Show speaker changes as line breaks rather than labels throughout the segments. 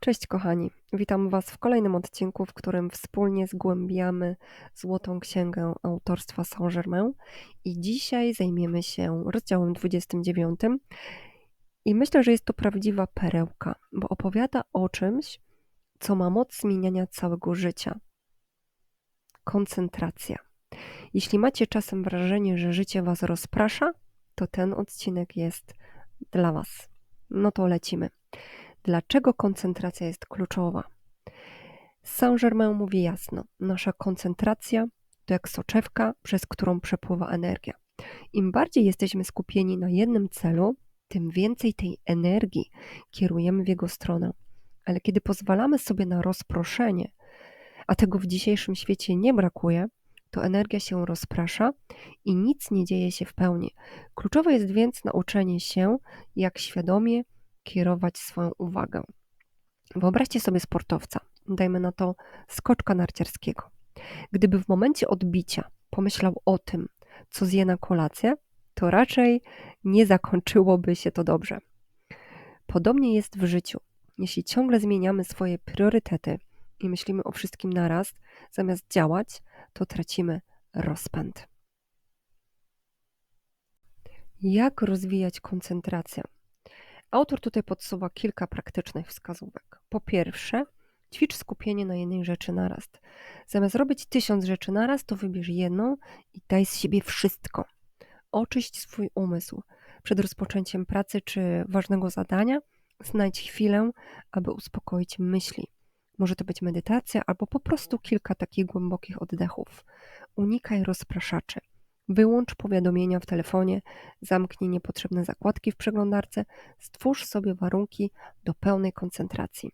Cześć kochani, witam Was w kolejnym odcinku, w którym wspólnie zgłębiamy Złotą Księgę autorstwa Saint-Germain i dzisiaj zajmiemy się rozdziałem 29 i myślę, że jest to prawdziwa perełka, bo opowiada o czymś, co ma moc zmieniania całego życia. Koncentracja. Jeśli macie czasem wrażenie, że życie Was rozprasza, to ten odcinek jest dla Was. No to lecimy. Dlaczego koncentracja jest kluczowa? Saint-Germain mówi jasno: nasza koncentracja to jak soczewka, przez którą przepływa energia. Im bardziej jesteśmy skupieni na jednym celu, tym więcej tej energii kierujemy w jego stronę. Ale kiedy pozwalamy sobie na rozproszenie, a tego w dzisiejszym świecie nie brakuje, to energia się rozprasza i nic nie dzieje się w pełni. Kluczowe jest więc nauczenie się, jak świadomie kierować swoją uwagę. Wyobraźcie sobie sportowca, dajmy na to skoczka narciarskiego. Gdyby w momencie odbicia pomyślał o tym, co zje na kolację, to raczej nie zakończyłoby się to dobrze. Podobnie jest w życiu. Jeśli ciągle zmieniamy swoje priorytety i myślimy o wszystkim naraz, zamiast działać, to tracimy rozpęd. Jak rozwijać koncentrację? Autor tutaj podsuwa kilka praktycznych wskazówek. Po pierwsze, ćwicz skupienie na jednej rzeczy naraz. Zamiast robić tysiąc rzeczy naraz, to wybierz jedną i daj z siebie wszystko. Oczyść swój umysł. Przed rozpoczęciem pracy czy ważnego zadania znajdź chwilę, aby uspokoić myśli. Może to być medytacja albo po prostu kilka takich głębokich oddechów. Unikaj rozpraszaczy. Wyłącz powiadomienia w telefonie, zamknij niepotrzebne zakładki w przeglądarce, stwórz sobie warunki do pełnej koncentracji.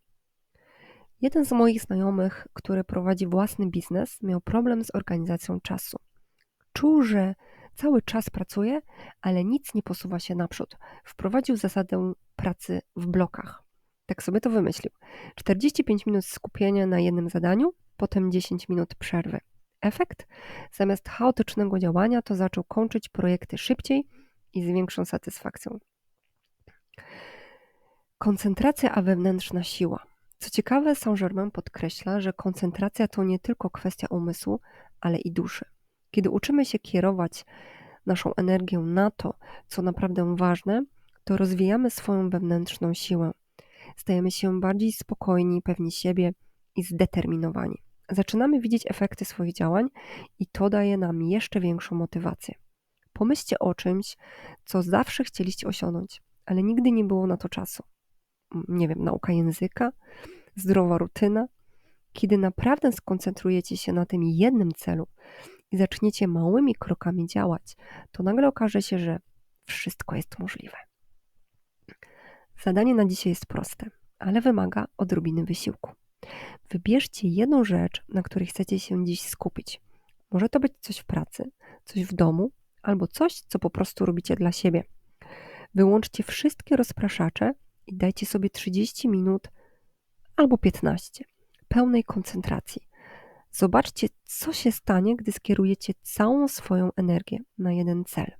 Jeden z moich znajomych, który prowadzi własny biznes, miał problem z organizacją czasu. Czuł, że cały czas pracuje, ale nic nie posuwa się naprzód. Wprowadził zasadę pracy w blokach. Tak sobie to wymyślił. 45 minut skupienia na jednym zadaniu, potem 10 minut przerwy. Efekt? Zamiast chaotycznego działania, to zaczął kończyć projekty szybciej i z większą satysfakcją. Koncentracja a wewnętrzna siła. Co ciekawe, Saint-Germain podkreśla, że koncentracja to nie tylko kwestia umysłu, ale i duszy. Kiedy uczymy się kierować naszą energię na to, co naprawdę ważne, to rozwijamy swoją wewnętrzną siłę. Stajemy się bardziej spokojni, pewni siebie i zdeterminowani zaczynamy widzieć efekty swoich działań i to daje nam jeszcze większą motywację. Pomyślcie o czymś, co zawsze chcieliście osiągnąć, ale nigdy nie było na to czasu. Nie wiem, nauka języka, zdrowa rutyna. Kiedy naprawdę skoncentrujecie się na tym jednym celu i zaczniecie małymi krokami działać, to nagle okaże się, że wszystko jest możliwe. Zadanie na dzisiaj jest proste, ale wymaga odrobiny wysiłku. Wybierzcie jedną rzecz, na której chcecie się dziś skupić. Może to być coś w pracy, coś w domu, albo coś, co po prostu robicie dla siebie. Wyłączcie wszystkie rozpraszacze i dajcie sobie 30 minut albo 15 pełnej koncentracji. Zobaczcie, co się stanie, gdy skierujecie całą swoją energię na jeden cel.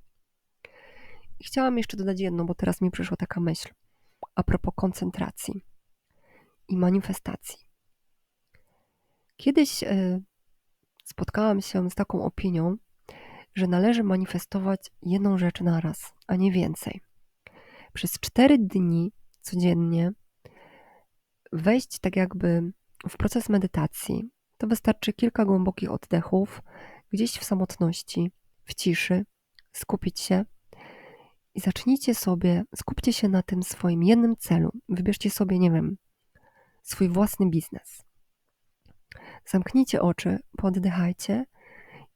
I chciałam jeszcze dodać jedno, bo teraz mi przyszła taka myśl a propos koncentracji i manifestacji. Kiedyś e, spotkałam się z taką opinią, że należy manifestować jedną rzecz na raz, a nie więcej. Przez cztery dni codziennie wejść tak jakby w proces medytacji. To wystarczy kilka głębokich oddechów, gdzieś w samotności, w ciszy, skupić się i zacznijcie sobie, skupcie się na tym swoim jednym celu. Wybierzcie sobie, nie wiem, swój własny biznes Zamknijcie oczy, poddychajcie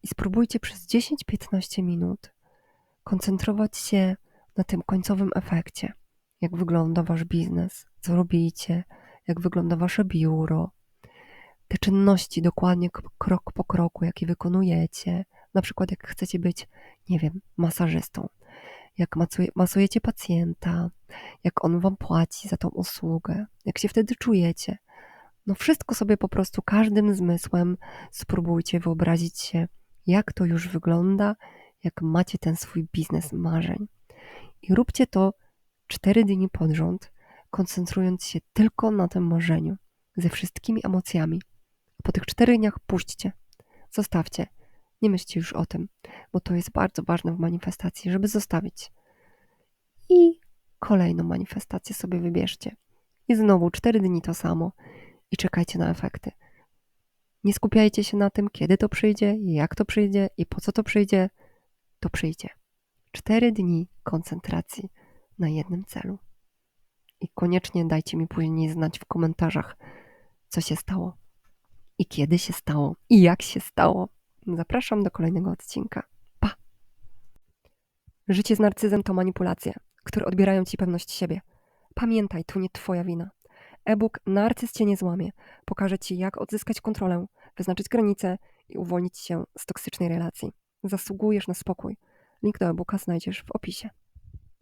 i spróbujcie przez 10-15 minut koncentrować się na tym końcowym efekcie. Jak wygląda wasz biznes, co robicie, jak wygląda wasze biuro, te czynności dokładnie krok po kroku, jakie wykonujecie. Na przykład, jak chcecie być, nie wiem, masażystą, jak masujecie pacjenta, jak on wam płaci za tą usługę, jak się wtedy czujecie. No wszystko sobie po prostu każdym zmysłem spróbujcie wyobrazić się, jak to już wygląda, jak macie ten swój biznes marzeń. I róbcie to cztery dni pod rząd, koncentrując się tylko na tym marzeniu, ze wszystkimi emocjami. Po tych czterech dniach puśćcie, zostawcie. Nie myślcie już o tym, bo to jest bardzo ważne w manifestacji, żeby zostawić. I kolejną manifestację sobie wybierzcie. I znowu cztery dni to samo i czekajcie na efekty. Nie skupiajcie się na tym, kiedy to przyjdzie, jak to przyjdzie i po co to przyjdzie. To przyjdzie. Cztery dni koncentracji na jednym celu. I koniecznie dajcie mi później znać w komentarzach, co się stało i kiedy się stało i jak się stało. Zapraszam do kolejnego odcinka. Pa! Życie z narcyzem to manipulacje, które odbierają ci pewność siebie. Pamiętaj, to nie twoja wina. E-book Narcyz cię nie złamie. Pokaże ci, jak odzyskać kontrolę, wyznaczyć granice i uwolnić się z toksycznej relacji. Zasługujesz na spokój. Link do e-booka znajdziesz w opisie.